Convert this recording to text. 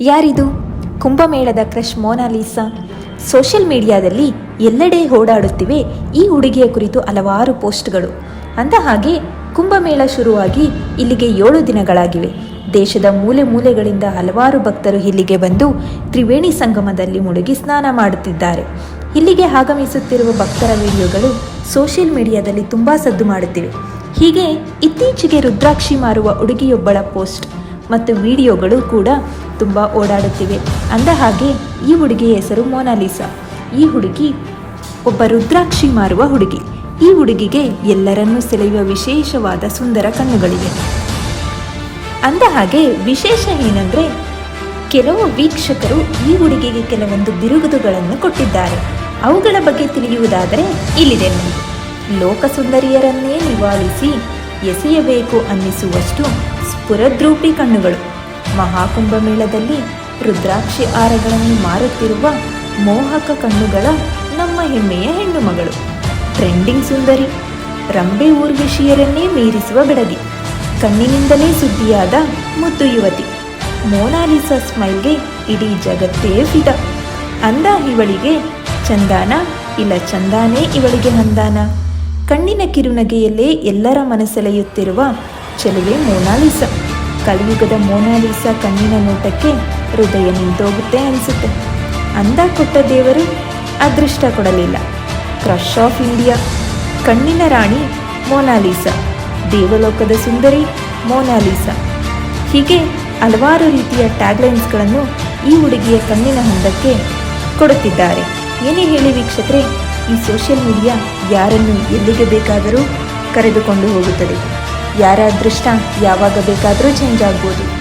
ಯಾರಿದು? ಕುಂಭಮೇಳದ crush Monalisa social ಮೀಡಿಯಾದಲ್ಲಿ ಎಲ್ಲೆಡೆ ಓಡಾಡುತ್ತಿವೆ ಈ ಹುಡುಗಿಯ ಕುರಿತು ಹಲವಾರು ಪೋಸ್ಟ್ಗಳು. ಅಂದ ಹಾಗೆ, ಕುಂಭಮೇಳ ಶುರುವಾಗಿ ಇಲ್ಲಿಗೆ ಏಳು ದಿನಗಳಾಗಿವೆ. ದೇಶದ ಮೂಲೆ ಮೂಲೆಗಳಿಂದ ಹಲವಾರು ಭಕ್ತರು ಇಲ್ಲಿಗೆ ಬಂದು ತ್ರಿವೇಣಿ ಸಂಗಮದಲ್ಲಿ ಮುಳುಗಿ ಸ್ನಾನ ಮಾಡುತ್ತಿದ್ದಾರೆ. ಇಲ್ಲಿಗೆ ಆಗಮಿಸುತ್ತಿರುವ ಭಕ್ತರ ವಿಡಿಯೋಗಳು ಸೋಷಿಯಲ್ ಮೀಡಿಯಾದಲ್ಲಿ ತುಂಬ ಸದ್ದು ಮಾಡುತ್ತಿವೆ. ಹೀಗೆ ಇತ್ತೀಚೆಗೆ ರುದ್ರಾಕ್ಷಿ ಮಾರುವ ಹುಡುಗಿಯೊಬ್ಬಳ ಪೋಸ್ಟ್ ಮತ್ತು ವಿಡಿಯೋಗಳು ಕೂಡ ತುಂಬ ಓಡಾಡುತ್ತಿವೆ. ಅಂದ ಹಾಗೆ ಈ ಹುಡುಗಿಯ ಹೆಸರು ಮೋನಾಲಿಸಾ ಈ ಹುಡುಗಿ ಒಬ್ಬ ರುದ್ರಾಕ್ಷಿ ಮಾರುವ ಹುಡುಗಿ. ಈ ಹುಡುಗಿಗೆ ಎಲ್ಲರನ್ನೂ ಸೆಳೆಯುವ ವಿಶೇಷವಾದ ಸುಂದರ ಕಣ್ಣುಗಳಿವೆ. ಅಂದ ಹಾಗೆ ವಿಶೇಷ ಏನಂದರೆ ಕೆಲವು ವೀಕ್ಷಕರು ಈ ಹುಡುಗಿಗೆ ಕೆಲವೊಂದು ಬಿರುಗುದುಗಳನ್ನು ಕೊಟ್ಟಿದ್ದಾರೆ. ಅವುಗಳ ಬಗ್ಗೆ ತಿಳಿಯುವುದಾದರೆ ಇಲ್ಲಿದೆ ನೋಡಿ. ಲೋಕಸುಂದರಿಯರನ್ನೇ ನಿವಾರಿಸಿ ಎಸೆಯಬೇಕು ಅನ್ನಿಸುವಷ್ಟು ಸ್ಫುರದ್ರೂಪಿ ಕಣ್ಣುಗಳು. ಮಹಾಕುಂಭಮೇಳದಲ್ಲಿ ರುದ್ರಾಕ್ಷಿ ಹಾರಗಳನ್ನು ಮಾರುತ್ತಿರುವ ಮೋಹಕ ಕಣ್ಣುಗಳ ನಮ್ಮ ಹೆಮ್ಮೆಯ ಹೆಣ್ಣು ಮಗಳು ಟ್ರೆಂಡಿಂಗ್ ಸುಂದರಿ ರಂಬೆ ಊರ್ವಶಿಯರನ್ನೇ ಮೀರಿಸುವ ಬೆಡಗಿ, ಕಣ್ಣಿನಿಂದಲೇ ಸುದ್ದಿಯಾದ ಮುದ್ದು ಯುವತಿ. ಮೋನಾಲಿಸಾ ಸ್ಮೈಲ್ಗೆ ಇಡೀ ಜಗತ್ತೇ ಫಿದ. ಅಂದ ಇವಳಿಗೆ, ಚಂದಾನ, ಇಲ್ಲ ಚಂದಾನೇ ಇವಳಿಗೆ ಹಂದಾನ. ಕಣ್ಣಿನ ಕಿರುನಗೆಯಲ್ಲೇ ಎಲ್ಲರ ಮನಸೆಳೆಯುತ್ತಿರುವ ಚೆಲುವೆ ಮೋನಾಲಿಸಾ. ಕಲಿಯುಗದ ಮೋನಾಲಿಸಾ ಕಣ್ಣಿನ ನೋಟಕ್ಕೆ ಹೃದಯ ನಿಂತೋಗುತ್ತೆ ಅನಿಸುತ್ತೆ. ಅಂದ ಕೊಟ್ಟ ದೇವರು ಅದೃಷ್ಟ ಕೊಡಲಿಲ್ಲ. ಕ್ರಶ್ ಆಫ್ ಇಂಡಿಯಾ, ಕಣ್ಣಿನ ರಾಣಿ ಮೋನಾಲಿಸಾ ದೇವಲೋಕದ ಸುಂದರಿ ಮೋನಾಲಿಸಾ ಹೀಗೆ ಹಲವಾರು ರೀತಿಯ ಟ್ಯಾಗ್ಲೈನ್ಸ್ಗಳನ್ನು ಈ ಹುಡುಗಿಯ ಕಣ್ಣಿನ ಹಂದಕ್ಕೆ ಕೊಡುತ್ತಿದ್ದಾರೆ. ಏನೇ ಹೇಳಿ ವೀಕ್ಷಕರೇ, ಈ ಸೋಷಿಯಲ್ ಮೀಡಿಯಾ ಯಾರನ್ನು ಎಲ್ಲಿಗೆ ಬೇಕಾದರೂ ಕರೆದುಕೊಂಡು ಹೋಗುತ್ತದೆ. ಯಾರ ಅದೃಷ್ಟ ಯಾವಾಗ ಬೇಕಾದರೂ ಚೇಂಜ್ ಆಗ್ಬೋದು.